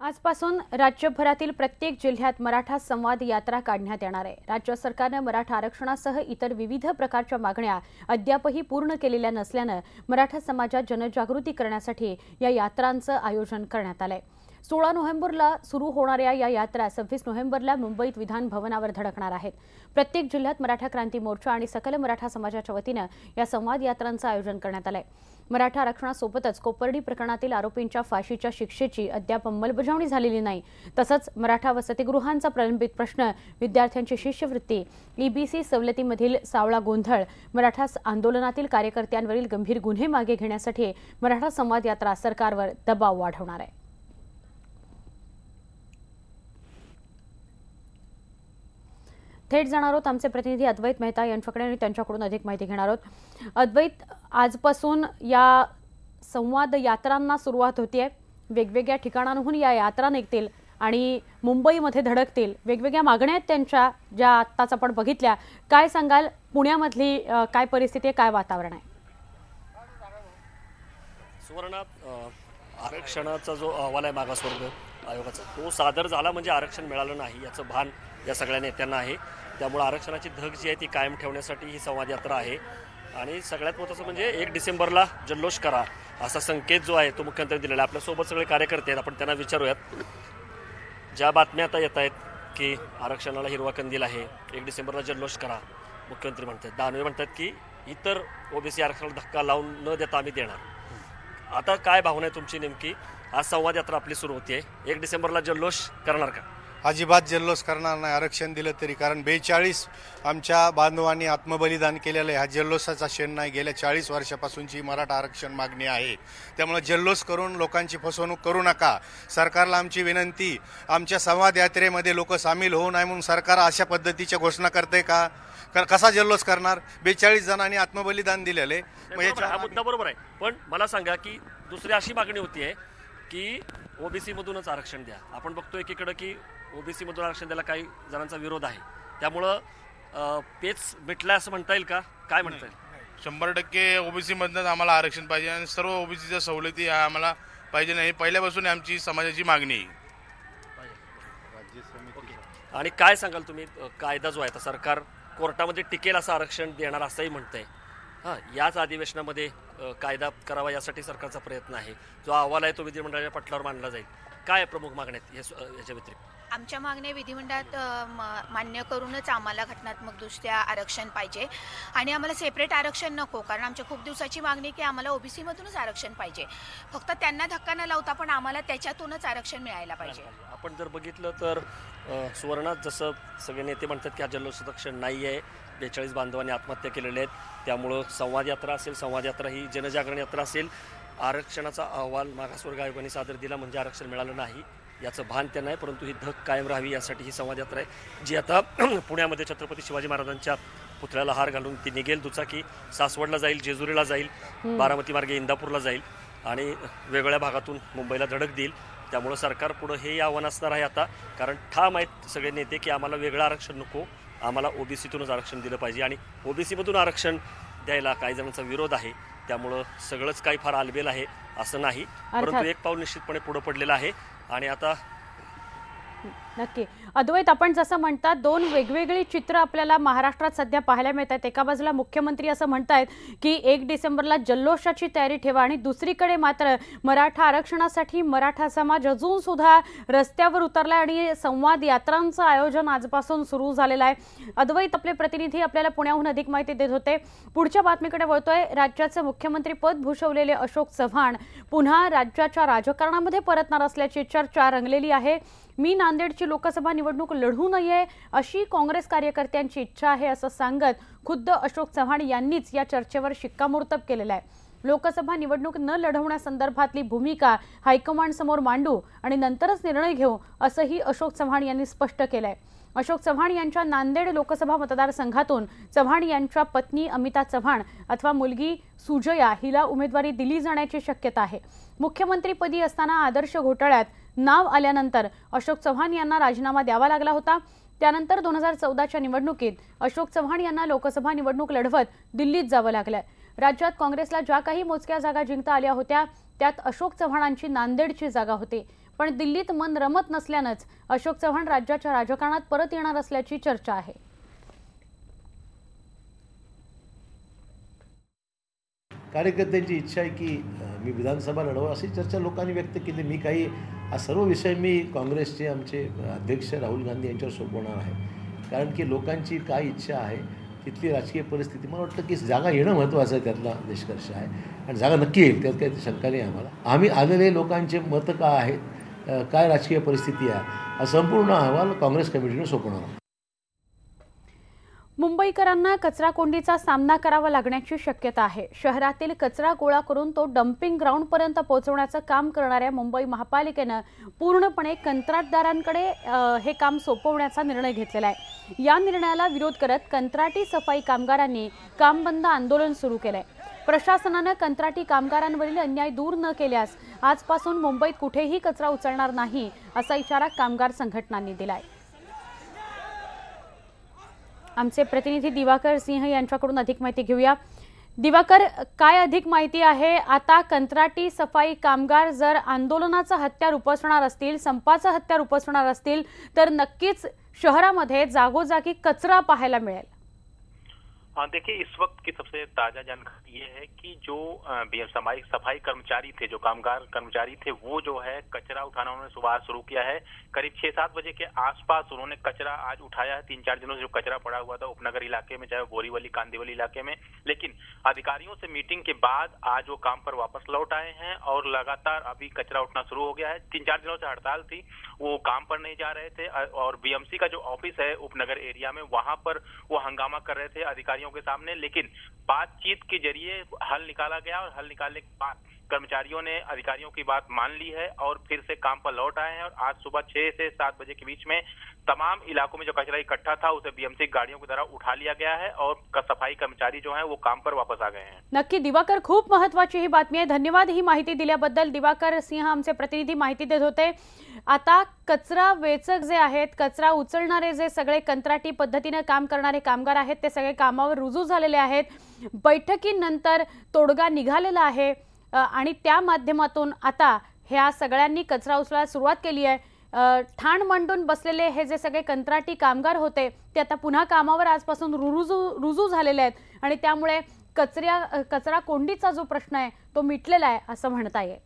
आजपासून राज्यभरातील प्रत्येक जिल्ह्यात मराठा संवाद यात्रा काढण्यात येणार आहे. राज्य सरकारनं मराठा आरक्षणासह इतर विविध प्रकारच्या मागण्या अद्यापही पूर्ण केलेल्या नसल्यानं मराठा समाजात जनजागृती करण्यासाठी या यात्रांचं आयोजन करण्यात आलं आहे सोळा नोव्हेंबरला सुरू होणाऱ्या या यात्रा सव्वीस नोव्हेंबरला मुंबईत विधान भवनावर धडकणार आहेत. प्रत्येक जिल्ह्यात मराठा क्रांती मोर्चा आणि सकल मराठा समाजाच्या वतीनं या संवाद यात्रांचं आयोजन करण्यात आलंय. मराठा आरक्षणासोबतच कोपर्डी प्रकरणातील आरोपींच्या फाशीच्या शिक्षेची अद्याप अंमलबजावणी झालेली नाही. तसंच मराठा वसतिगृहांचा प्रलंबित प्रश्न विद्यार्थ्यांची शिष्यवृत्ती ईबीसी सवलतीमधील सावळा गोंधळ मराठा आंदोलनातील कार्यकर्त्यांवरील गंभीर गुन्हे मागे घेण्यासाठी मराठा संवाद यात्रा सरकारवर दबाव वाढवणार आहे. थेट जाणार आहोत. आमचे प्रतिनिधी अद्वैत मेहता यांच्याकडे आणि त्यांच्याकडून अधिक माहिती घेणार आहोत. अद्वैत आजपासून या संवाद यात्रांना सुरुवात होतीये. वेगवेगळ्या ठिकाणांहून या यात्रा निघतील आणि मुंबईमध्ये धडकतील. वेगवेगळ्या मागण्या आहेत त्यांच्या ज्या आत्ताच आपण बघितल्या. काय सांगाल? पुण्यामधली काय परिस्थिती आहे? काय वातावरण आहे? सुवर्णा आरक्षणाचा जो अहवाल आहे मागासवर्ग आयोगाचा. तो सादर झाला म्हणजे आरक्षण मिळालं नाही याचं भान या सगळ्या नेत्यांना आहे. त्यामुळे आरक्षणाची धग जी आहे ती कायम ठेवण्यासाठी ही संवाद यात्रा आहे. आणि सगळ्यात महत्त्वाचं म्हणजे एक डिसेंबरला जल्लोष करा असा संकेत जो आहे तो मुख्यमंत्री दिलेला आहे. आपल्यासोबत सगळे कार्यकर्ते आहेत आपण त्यांना विचारूयात. ज्या बातम्या आता येत आहेत की आरक्षणाला हिरवा कंदील आहे एक डिसेंबरला जल्लोष करा. मुख्यमंत्री म्हणतात दानवे म्हणतात की इतर ओबीसी आरक्षणाला धक्का लावून न देता आम्ही देणार. आता काय भावना आहे तुमची नेमकी? आज संवाद यात्रा आपली सुरू होतीये. एक डिसेंबरला जल्लोष करणार का? अजिबात जल्लोष करणार नाही. आरक्षण दिलं तरी. कारण बेचाळीस आमच्या बांधवांनी आत्मबलिदान केलेलं आहे. हा जल्लोषाचा क्षण नाही. गेल्या चाळीस वर्षापासूनची मराठा आरक्षण मागणी आहे. त्यामुळे जल्लोष करून लोकांची फसवणूक करू नका. सरकारला आमची विनंती आमच्या संवाद यात्रेमध्ये लोक सामील होऊ नये म्हणून सरकार अशा पद्धतीच्या घोषणा करते का? क- कसा जल्लोष करणार? बेचाळीस जणांनी आत्मबलिदान दिलेलं आहे. आहे, हा मुद्दा बरोबर आहे. पण मला सांगा की दुसरी अशी मागणी होतीये की ओबीसी मधूनच आरक्षण द्या. आपण बघतो एकीकडे की ओबीसी मधून आरक्षण द्यायला काही जणांचा विरोध आहे. त्यामुळं पेच मिटलाय असं म्हणता येईल का? काय म्हणता येईल? शंभर टक्के ओबीसी मधनंच आम्हाला आरक्षण पाहिजे आणि सर्व ओबीसीच्या सवलती ह्या आम्हाला पाहिजे नाही. पहिल्यापासून आमची समाजाची मागणी आहे. आणि काय सांगाल तुम्ही? कायदा जो आहे आता सरकार कोर्टामध्ये टिकेल असं आरक्षण देणार असंही म्हणतंय. हां याच अधिवेशनामध्ये कायदा करावा यासाठी सरकारचा प्रयत्न आहे. जो अहवाल आहे तो विधिमंडळाच्या पटलावर मांडला जाईल. काय प्रमुख मागण्या आहेत याच्या व्यतिरिक्त? आमच्या मागण्या विधिमंडळात मान्य करूनच आम्हाला घटनात्मकदृष्ट्या आरक्षण पाहिजे. आणि आम्हाला सेपरेट आरक्षण नको कारण आमच्या खूप दिवसाची मागणी की आम्हाला ओबीसी मधूनच आरक्षण पाहिजे. फक्त त्यांना धक्का न लावता पण आम्हाला त्याच्यातूनच आरक्षण मिळायला पाहिजे. आपण जर बघितलं तर सुवर्णात जसं सगळे नेते म्हणतात की हा जल्लोषाचं क्षण नाही आहे बेचाळीस बांधवांनी आत्महत्या केलेल्या आहेत. त्यामुळं संवाद यात्रा असेल संवाद यात्रा ही जनजागरण यात्रा असेल. आरक्षणाचा अहवाल मागासवर्ग आयोगाने सादर दिला म्हणजे आरक्षण मिळालं नाही याचं भान त्यांना आहे परंतु ही धग कायम राहावी यासाठी ही संवाद यात्रा आहे. जी आता पुण्यामध्ये छत्रपती शिवाजी महाराजांच्या पुतळ्याला हार घालून ती निघेल दुचाकी सासवडला जाईल जेजुरीला जाईल बारामती मार्गे इंदापूरला जाईल आणि वेगवेगळ्या भागातून मुंबईला धडक देईल. त्यामुळं सरकार पुढं हे आव्हान असणार आहे आता कारण ठाम आहेत सगळे नेते की आम्हाला वेगळं आरक्षण नको आम्हाला ओबीसीतूनच आरक्षण दिलं पाहिजे आणि ओबीसीमधून आरक्षण द्यायला काही जणांचा विरोध आहे. त्यामुळं सगळंच काही फार आलबेल आहे असं नाही. परंतु एक पाऊल निश्चितपणे पुढं पडलेलं आहे. आणि आता नक्की. अद्वैत आपण जसं म्हणतात दोन वेगवेगळी चित्र आपल्याला महाराष्ट्रात सध्या पाहायला मिळत आहेत एका बाजूला मुख्यमंत्री असं म्हणतायत की एक डिसेंबरला जल्लोषाची तयारी ठेवा आणि दुसरीकडे मात्र मराठा आरक्षणासाठी मराठा समाज अजून सुद्धा रस्त्यावर उतरला आणि संवाद यात्रांचं आयोजन आजपासून सुरू झालेलं आहे. अद्वैत आपले प्रतिनिधी आपल्याला पुण्याहून अधिक माहिती देत होते. पुढच्या बातमीकडे वळतोय राज्याचं मुख्यमंत्री पद भूषवलेले अशोक चव्हाण पुन्हा राज्याच्या राजकारणामध्ये परतणार असल्याची चर्चा रंगलेली आहे. मी नांदेडची लोकसभा निवडणूक लढू नये अशी काँग्रेस कार्यकर्त्यांची इच्छा आहे असं सांगत खुद्द अशोक चव्हाण यांनीच या चर्चेवर शिक्कामोर्तब केलेलं आहे. लोकसभा निवडणूक न लढवण्यासंदर्भातली भूमिका हायकमांड समोर मांडू आणि नंतरच निर्णय घेऊ असंही अशोक चव्हाण यांनी स्पष्ट केलंय. अशोक चव्हाण यांच्या नांदेड लोकसभा मतदारसंघातून चव्हाण यांच्या पत्नी अमिता चव्हाण अथवा मुलगी सुजया हिला उमेदवारी दिली जाण्याची शक्यता आहे. मुख्यमंत्रीपदी असताना आदर्श घोटाळ्यात नाव आल्यानंतर अशोक चव्हाण यांना राजीनामा द्यावा लागला होता. त्यानंतर दोन हजार चौदाच्या निवडणुकीत अशोक चव्हाण यांना लोकसभा निवडणूक लढवत दिल्लीत जावं लागलं. राज्यात काँग्रेसला ज्या काही मोजक्या जागा जिंकता आल्या होत्या त्यात अशोक चव्हाणांची नांदेडची जागा होती. पण दिल्लीत मन रमत नसल्यानंच अशोक चव्हाण राज्याच्या राजकारणात परत येणार असल्याची चर्चा आहे. कार्यकर्त्यांची इच्छा आहे की मी विधानसभा लढवा अशी चर्चा लोकांनी व्यक्त केली. मी काही सर्व विषय मी काँग्रेसचे आमचे अध्यक्ष राहुल गांधी यांच्यावर सोपवणार आहे. कारण की लोकांची काय इच्छा आहे तिथली राजकीय परिस्थिती मला वाटतं की जागा येणं महत्त्वाचं आहे त्यातला निष्कर्ष आहे. आणि जागा नक्की येईल त्यात काही शंका नाही आम्हाला. आम्ही आलेले लोकांचे मतं काय आहेत काय राजकीय परिस्थिती आहे हा संपूर्ण अहवाल काँग्रेस कमिटीने सोपवणार मुंबईकरांना कचरा कोंडीचा सामना करावा लागण्याची शक्यता आहे. शहरातील कचरा गोळा करून तो डम्पिंग ग्राउंडपर्यंत पोहोचवण्याचं काम करणाऱ्या मुंबई महापालिकेनं पूर्णपणे कंत्राटदारांकडे हे काम सोपवण्याचा निर्णय घेतलेला आहे. या निर्णयाला विरोध करत कंत्राटी सफाई कामगारांनी काम बंद आंदोलन सुरू केलंय. प्रशासनानं कंत्राटी कामगारांवरील अन्याय दूर न केल्यास आजपासून मुंबईत कुठेही कचरा उचलणार नाही असा इशारा कामगार संघटनांनी दिलाय. आमचे प्रतिनिधी दिवाकर सिंह यांच्याकडून अधिक माहिती घेऊया. दिवाकर काय अधिक माहिती आहे? आता कंत्राटी सफाई कामगार जर आंदोलनाचं हत्यार उपसणार असतील संपाचं हत्यार उपसणार असतील तर नक्कीच शहरामध्ये जागोजागी कचरा पाहायला मिळेल. देखिए, इस वक्त की सबसे ताज़ा जानकारी ये है कि जो सफ़ाई सफ़ाई कर्मचारी थे, जो कामगार कर्मचारी थे, वो जो है कचरा उठाना उन्होंने सुबह शुरू किया है। करीब छह सात बजे के आसपास उन्होंने कचरा आज उठाया है। तीन चार दिनों से जो कचरा पड़ा हुआ था, उपनगर इलाके में, चाहे बोरीवली, कांदीवली इलाके में। लेकिन अधिकारियों से मीटिंग के बाद आज वो काम पर वापस लौट आए हैं और लगातार अभी कचरा उठना शुरू हो गया है। तीन चार दिनों से हड़ताल थी, वो काम पर नहीं जा रहे थे। और बीएमसी का जो ऑफ़िस है, उपनगर एरिया में, वहाँ पर वो हंगामा कर रहे थे। अधिकारियों के सामने लेकिन बातचीत के जरिए हल निकाला गया और हल निकालने के बाद कर्मचारियों ने अधिकारियों की बात मान ली है और फिर से काम पर लौट आए हैं और आज सुबह छह से सात बजे के बीच में तमाम इलाकों में जो कचरा इकट्ठा था, उसे बीएमसी गाड़ियों की तरह उठा लिया गया है और सफ़ाई कर्मचारी जो है वो काम पर वापस आ गए हैं। नक्की, दिवाकर खूप महत्वाची ही बातमी आहे धन्यवाद ही माहिती दिल्याबद्दल। दिवाकर सिंह आमचे प्रतिनिधी माहिती देत होते। आता कचरा वेचक जे आहेत, कचरा उचलणारे जे सगळे कंत्राटी पद्धतीनं काम करणारे कामगार आहेत, ते सगळे कामावर रुजू झालेले आहेत. बैठकीनंतर तोडगा निघालेला आहे. आणि त्या माध्यमातून आता ह्या सगळ्यांनी कचरा उचलायला सुरुवात केली आहे. ठाण मांडून बसलेले हे जे सगळे कंत्राटी कामगार होते ते आता पुन्हा कामावर आजपासून रुजू रुजू झालेले आहेत. आणि त्यामुळे कचऱ्या कचरा कोंडीचा जो प्रश्न आहे तो मिटलेला आहे असं म्हणता येईल.